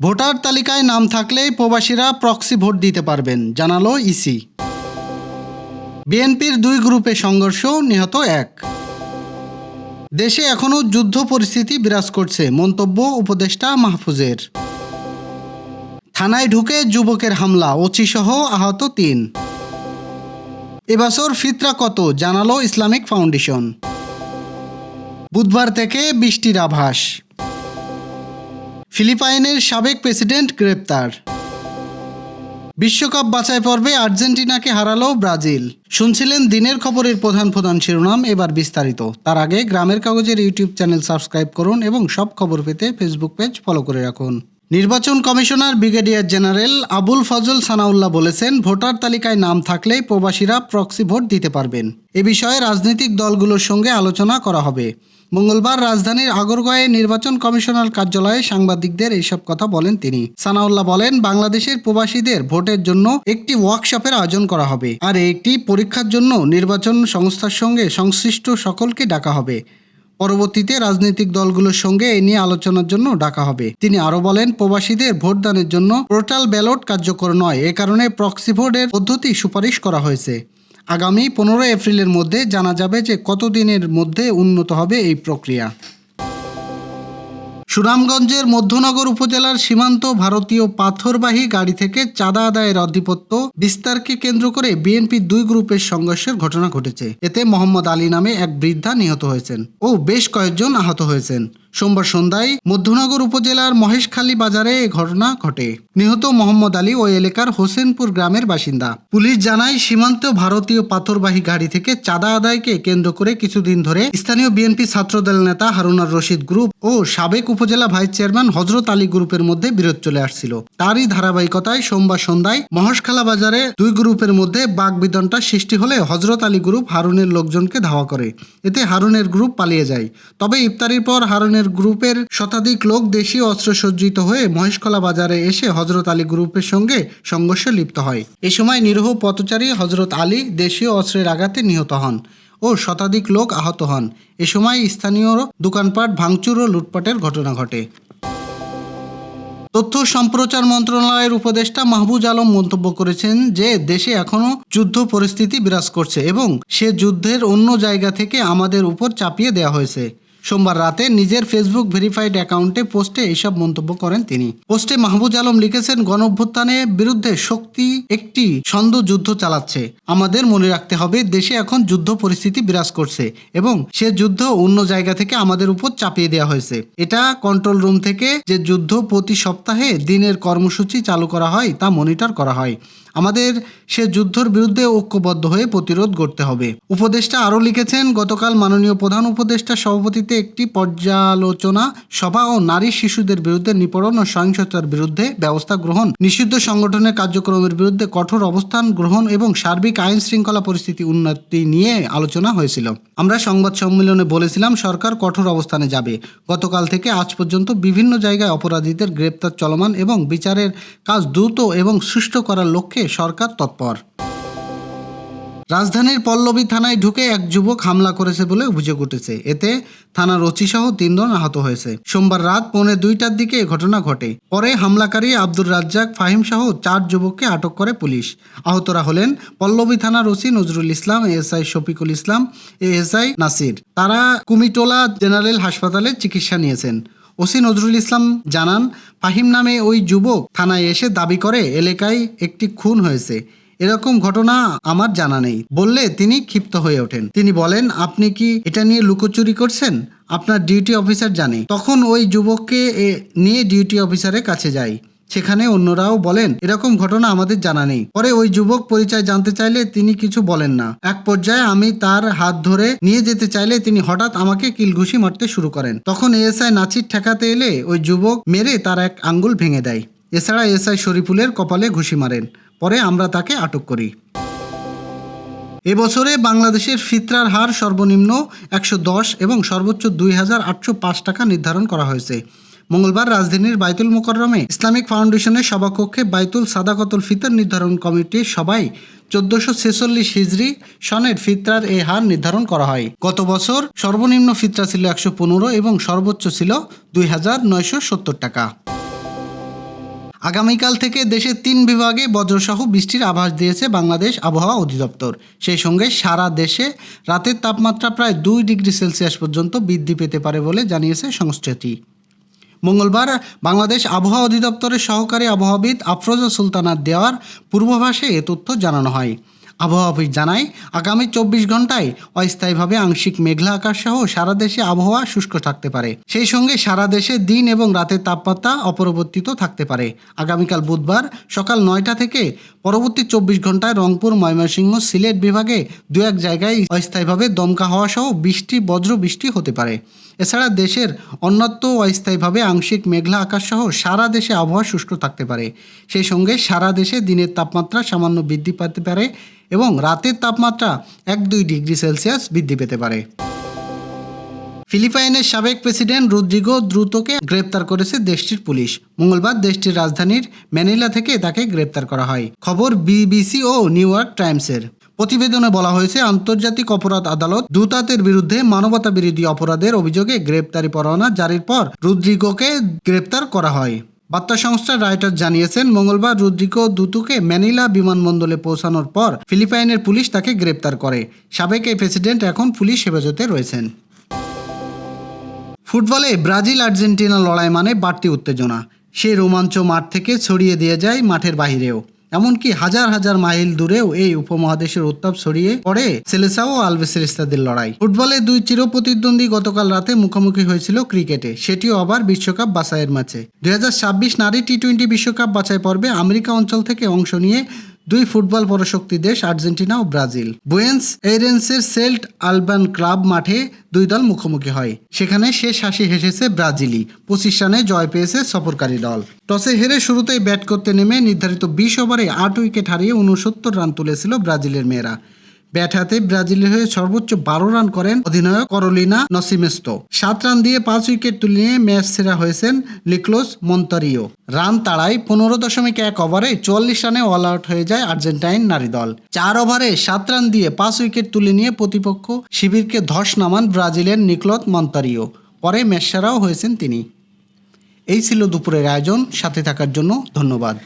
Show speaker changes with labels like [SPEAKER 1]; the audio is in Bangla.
[SPEAKER 1] ভোটার তালিকায় নাম থাকলেই প্রবাসীরা প্রক্সি ভোট দিতে পারবেন, জানালো ইসি বিএনপির দুই গ্রুপে সংঘর্ষ, নিহত এক। দেশে এখনও যুদ্ধ পরিস্থিতি বিরাজ করছে, মন্তব্য উপদেষ্টা মাহফুজের। থানায় ঢুকে যুবকের হামলা, ওচিসহ আহত তিন। এবছর ফিতরা কত, জানালো ইসলামিক ফাউন্ডেশন। বুধবার থেকে বৃষ্টির আভাস। ফিলিপাইনের সাবেক প্রেসিডেন্ট গ্রেপ্তার। বিশ্বকাপ বাছাই পর্বে আর্জেন্টিনাকে হারালো ব্রাজিল। শুনছিলেন দিনের খবরের প্রধান প্রধান শিরোনাম, এবার বিস্তারিত। তার আগে গ্রামের কাগজের ইউটিউব চ্যানেল সাবস্ক্রাইব করুন এবং সব খবর পেতে ফেসবুক পেজ ফলো করে রাখুন। নির্বাচন commissioner, brigadier general Abul Fazal Sanaullah বলেছেন, ভোটার তালিকায় নাম থাকলেই প্রবাসীরা প্রক্সি ভোট দিতে পারবেন। এ বিষয়ে রাজনৈতিক দলগুলোর সঙ্গে আলোচনা করা হবে। মঙ্গলবার রাজধানীর আগরগাঁয়ে নির্বাচন কমিশনার কার্যালয়ে সাংবাদিকদের এইসব কথা বলেন তিনি। সানাউল্লাহ বলেন, বাংলাদেশের প্রবাসীদের ভোটের জন্য একটি ওয়ার্কশপের আয়োজন করা হবে আর একটি পরীক্ষার জন্য নির্বাচন সংস্থার সঙ্গে সংশ্লিষ্ট সকলকে ডাকা হবে। পরবর্তীতে রাজনৈতিক দলগুলোর সঙ্গে এ নিয়ে আলোচনার জন্য ডাকা হবে। তিনি আরও বলেন, প্রবাসীদের ভোটদানের জন্য পোর্টাল ব্যালট কার্যকর নয়, এ কারণে প্রক্সি ভোটের পদ্ধতি সুপারিশ করা হয়েছে। আগামী পনেরো এপ্রিলের মধ্যে জানা যাবে যে কতদিনের মধ্যে উন্নত হবে এই প্রক্রিয়া। সুনামগঞ্জের মধ্যনগর উপজেলার সীমান্ত ভারতীয় পাথরবাহী গাড়ি থেকে চাঁদা আদায়ের আধিপত্য বিস্তারকে কেন্দ্র করে বিএনপির দুই গ্রুপের সংঘর্ষের ঘটনা ঘটেছে। এতে মোহাম্মদ আলী নামে এক বৃদ্ধা নিহত হয়েছেন ও বেশ কয়েকজন আহত হয়েছেন। সোমবার সন্ধ্যায় মধ্যনগর উপজেলার মহেশখালী বাজারে এ ঘটনা ঘটে। নিহত মোহাম্মদ আলী ওই এলাকার হোসেনপুর গ্রামের বাসিন্দা। পুলিশ জানায়, সীমান্ত ভারতীয় পাথরবাহী গাড়ি থেকে চাঁদা আদায়কে কেন্দ্র করে কিছুদিন ধরে স্থানীয় বিএনপি ছাত্রদল নেতা হারুনার রশিদ গ্রুপ ও সাবেক উপজেলা ভাইস চেয়ারম্যান হজরত আলী গ্রুপের মধ্যে বিরোধ চলে আসছিল। তারই ধারাবাহিকতায় সোমবার সন্ধ্যায় মহেশখালা বাজারে দুই গ্রুপের মধ্যে বাগবিদনটা সৃষ্টি হলে হজরত আলী গ্রুপ হারুনের লোকজনকে ধাওয়া করে। এতে হারুনের গ্রুপ পালিয়ে যায়। তবে ইফতারির পর হারুনের গ্রুপের শতাধিক লোক দেশীয় অস্ত্র সজ্জিত হয়ে মহেশখলা বাজারে এসে হজরত আলী গ্রুপের সঙ্গে সংঘর্ষে লিপ্ত হয়। এ সময় নিরীহ পথচারী হজরত আলী দেশীয় অস্ত্রের আঘাতে নিহত হন ও শতাধিক লোক আহত হন। এ সময় স্থানীয় দোকানপাট ভাঙচুর ও লুটপাটের ঘটনা ঘটে। তথ্য সম্প্রচার মন্ত্রণালয়ের উপদেষ্টা মাহবুজ আলম মন্তব্য করেছেন যে, দেশে এখনও যুদ্ধ পরিস্থিতি বিরাজ করছে এবং সে যুদ্ধের অন্য জায়গা থেকে আমাদের উপর চাপিয়ে দেওয়া হয়েছে। সোমবার রাতে নিজের ফেসবুক ভেরিফাইড অ্যাকাউন্টে পোস্টে এইসব মন্তব্য করেন তিনি। পোস্টে মাহবুজ আলম লিখেছেন গণঅভ্যুত্থানের বিরুদ্ধে শক্তি একটি ছন্দ যুদ্ধ চালাচ্ছে। আমাদের মনে রাখতে হবে, দেশে এখন যুদ্ধ পরিস্থিতি বিরাজ করছে এবং সে যুদ্ধ অন্য জায়গা থেকে আমাদের উপর চাপিয়ে দেওয়া হয়েছে। এটা কন্ট্রোল রুম থেকে যে যুদ্ধ প্রতি সপ্তাহে দিনের কর্মসূচি চালু করা হয় তা মনিটর করা হয়। আমাদের সে যুদ্ধর বিরুদ্ধে ঐক্যবদ্ধ হয়ে প্রতিরোধ করতে হবে। উপদেষ্টা আরও লিখেছেন, গতকাল মাননীয় প্রধান উপদেষ্টার সভাপতিতে একটি পর্যালোচনা সভা ও নারী শিশুদের বিরুদ্ধে নিপীড়ন ও সহিংসতার বিরুদ্ধে ব্যবস্থা গ্রহণ, নিষিদ্ধ সংগঠনের কার্যক্রমের বিরুদ্ধে কঠোর অবস্থান গ্রহণ এবং সার্বিক আইন শৃঙ্খলা পরিস্থিতি উন্নতি নিয়ে আলোচনা হয়েছিল। আমরা সংবাদ সম্মেলনে বলেছিলাম, সরকার কঠোর অবস্থানে যাবে। গতকাল থেকে আজ পর্যন্ত বিভিন্ন জায়গায় অপরাধীদের গ্রেপ্তার চলমান এবং বিচারের কাজ দ্রুত এবং সুষ্ঠু করার লক্ষ্যে সরকার তৎপর। রাজধানীর পল্লবী থানায় ঢুকে এক যুবক হামলা করেছে বলে অভিযোগ উঠেছে। এতে থানার ওসি সহ তিনজন আহত হয়েছে। সোমবার রাত পৌনে দুইটার দিকে এ ঘটনা ঘটে। পরে হামলাকারী আব্দুর রাজ্জাক ফাহিম সহ চার যুবককে আটক করে পুলিশ। আহতরা হলেন পল্লবী থানার OC Nazrul Islam, ASI Shafiqul Islam, ASI Nasir. তারা কুমিটোলা জেনারেল হাসপাতালে চিকিৎসা নিয়েছেন। ওসি নজরুল ইসলাম জানান ফাহিম নামে ওই যুবক থানায় এসে দাবি করে, এলাকায় একটি খুন হয়েছে। এরকম ঘটনা আমার জানা নেই। বললে তিনি ক্ষিপ্ত হয়ে ওঠেন। তিনি বলেন, আপনি কি এটা নিয়ে লুকোচুরি করছেন? আপনার ডিউটি অফিসার জানে। তখন ওই যুবককে নিয়ে ডিউটি অফিসারের কাছে যাই সেখানে অন্যরাও বলেন, এরকম ঘটনা আমাদের জানা নেই। পরে ওই যুবক পরিচয় জানতে চাইলে তিনি কিছু বলেন না। এক পর্যায়ে আমি তার হাত ধরে নিয়ে যেতে চাইলে তিনি হঠাৎ আমাকে কিলঘুষি মারতে শুরু করেন। তখন এএসআই নাচির ঠেকাতে এলে ওই যুবক মেরে তার এক আঙ্গুল ভেঙে দেয়। এছাড়া এসআই শরীফুলের কপালে ঘুষি মারেন। পরে আমরা তাকে আটক করি। এবছরে বাংলাদেশের ফিতরার হার সর্বনিম্ন একশো দশ এবং সর্বোচ্চ দুই হাজার আটশো পাঁচ টাকা নির্ধারণ করা হয়েছে। মঙ্গলবার রাজধানীর বাইতুল মোকররমে ইসলামিক ফাউন্ডেশনের সভাকক্ষে বাইতুল সাদাকতুল ফিতর নির্ধারণ কমিটির সবাই চোদ্দশো ছেচল্লিশ হিজড়ি সনের ফিতরার এই হার নির্ধারণ করা হয়। গত বছর সর্বনিম্ন ফিতরা ছিল একশো পনেরো এবং সর্বোচ্চ ছিল দুই হাজার নয়শো সত্তর টাকা। আগামীকাল থেকে দেশের তিন বিভাগে বজ্রসহ বৃষ্টির আভাস দিয়েছে বাংলাদেশ আবহাওয়া অধিদপ্তর। সেই সঙ্গে সারা দেশে রাতের তাপমাত্রা প্রায় দুই ডিগ্রি সেলসিয়াস পর্যন্ত বৃদ্ধি পেতে পারে বলে জানিয়েছে সংস্থাটি। মঙ্গলবার বাংলাদেশ আবহাওয়া অধিদপ্তরের সহকারী আবহাওয়াবিদ আফরোজা সুলতানার দেওয়ার পূর্বাভাসে এ তথ্য জানানো হয়। আবহাওয়া অফিস জানায়, আগামী চব্বিশ ঘন্টায় অস্থায়ীভাবে আংশিক মেঘলা আকাশ সহ সারা দেশে আবহাওয়া শুষ্ক থাকতে পারে। সেই সঙ্গে সারা দেশে দিন এবং রাতের তাপমাত্রা অপরিবর্তিত থাকতে পারে। আগামীকাল বুধবার সকাল নয়টা থেকে পরবর্তী চব্বিশ ঘন্টায় রংপুর, ময়মনসিংহ, সিলেট বিভাগে দু এক জায়গায় অস্থায়ীভাবে দমকা হওয়া সহ বৃষ্টি বজ্র বৃষ্টি হতে পারে। এছাড়া দেশের অন্যত্র অস্থায়ীভাবে আংশিক মেঘলা আকাশ সহ সারা দেশে আবহাওয়া শুষ্ক থাকতে পারে। সেই সঙ্গে সারা দেশে দিনের তাপমাত্রা সামান্য বৃদ্ধি পেতে পারে এবং রাতের তাপমাত্রা এক দুই ডিগ্রি সেলসিয়াস বৃদ্ধি পেতে পারে। ফিলিপাইনের সাবেক প্রেসিডেন্ট রদ্রিগো দ্রুতকে গ্রেপ্তার করেছে দেশটির পুলিশ। মঙ্গলবার দেশটির রাজধানীর ম্যানিলা থেকে তাকে গ্রেপ্তার করা হয়। খবর বিবিসি ও নিউ ইয়র্ক টাইমসের। প্রতিবেদনে বলা হয়েছে, আন্তর্জাতিক অপরাধ আদালত দুতাতের বিরুদ্ধে মানবতা বিরোধী অপরাধের অভিযোগে গ্রেপ্তারি পরোয়ানা জারির পর রুদ্রিগোকে গ্রেপ্তার করা হয়। বার্তা সংস্থা রাইটার জানিয়েছেন, মঙ্গলবার রুদ্রিকো দুতুকে ম্যানিলা বিমানবন্দরে পৌঁছানোর পর ফিলিপাইনের পুলিশ তাকে গ্রেপ্তার করে। সাবেক এই প্রেসিডেন্ট এখন পুলিশ হেফাজতে রয়েছেন। ফুটবলে ব্রাজিল আর্জেন্টিনা লড়াই মানে বাড়তি উত্তেজনা। সেই রোমাঞ্চ মাঠ থেকে ছড়িয়ে দিয়ে যায় মাঠের বাহিরেও। এমনকি হাজার হাজার মাইল দূরেও এই উপমহাদেশের উত্তাপ ছড়িয়ে পড়ে সেলেসা ও আলভেসেলিস্তাদের লড়াই। ফুটবলে দুই চির প্রতিদ্বন্দ্বী গতকাল রাতে মুখোমুখি হয়েছিল ক্রিকেটে, সেটিও আবার বিশ্বকাপ বাছাইয়ের ম্যাচে দুই হাজার ছাব্বিশ নারী টি টোয়েন্টি বিশ্বকাপ বাছাই পর্বে আমেরিকা অঞ্চল থেকে অংশ নিয়ে দুই ফুটবল পরশক্তি দেশ, আর্জেন্টিনা ও ব্রাজিল। বুয়েন্স এইরেন্সের সেল্ট আলবান ক্লাব মাঠে দুই দল মুখোমুখি হয়। সেখানে শেষ হাসি হেসেছে ব্রাজিলই। পঁচিশ রানে জয় পেয়েছে সফরকারী দল। টসে হেরে শুরুতেই ব্যাট করতে নেমে নির্ধারিত বিশ ওভারে আট উইকেট হারিয়ে উনসত্তর রান তুলেছিল ব্রাজিলের মেয়েরা। ব্যাট হাতে ব্রাজিলের হয়ে সর্বোচ্চ বারো রান করেন অধিনায়ক করলিনা নসিমেস্তো। সাত রান দিয়ে পাঁচ উইকেট তুলে নিয়ে ম্যাচ সেরা হয়েছেন লিক্লোস মন্তারিও। রান তাড়ায় পনেরো দশমিক এক ওভারে চুয়াল্লিশ রানে অল আউট হয়ে যায় আর্জেন্টাইন নারী দল। চার ওভারে সাত রান দিয়ে পাঁচ উইকেট তুলে নিয়ে প্রতিপক্ষ শিবিরকে ধস নামান ব্রাজিলের নিকলত মন্তারিও। পরে ম্যাচ সেরাও হয়েছেন তিনি। এই ছিল দুপুরের আয়োজন। সাথে থাকার জন্য ধন্যবাদ।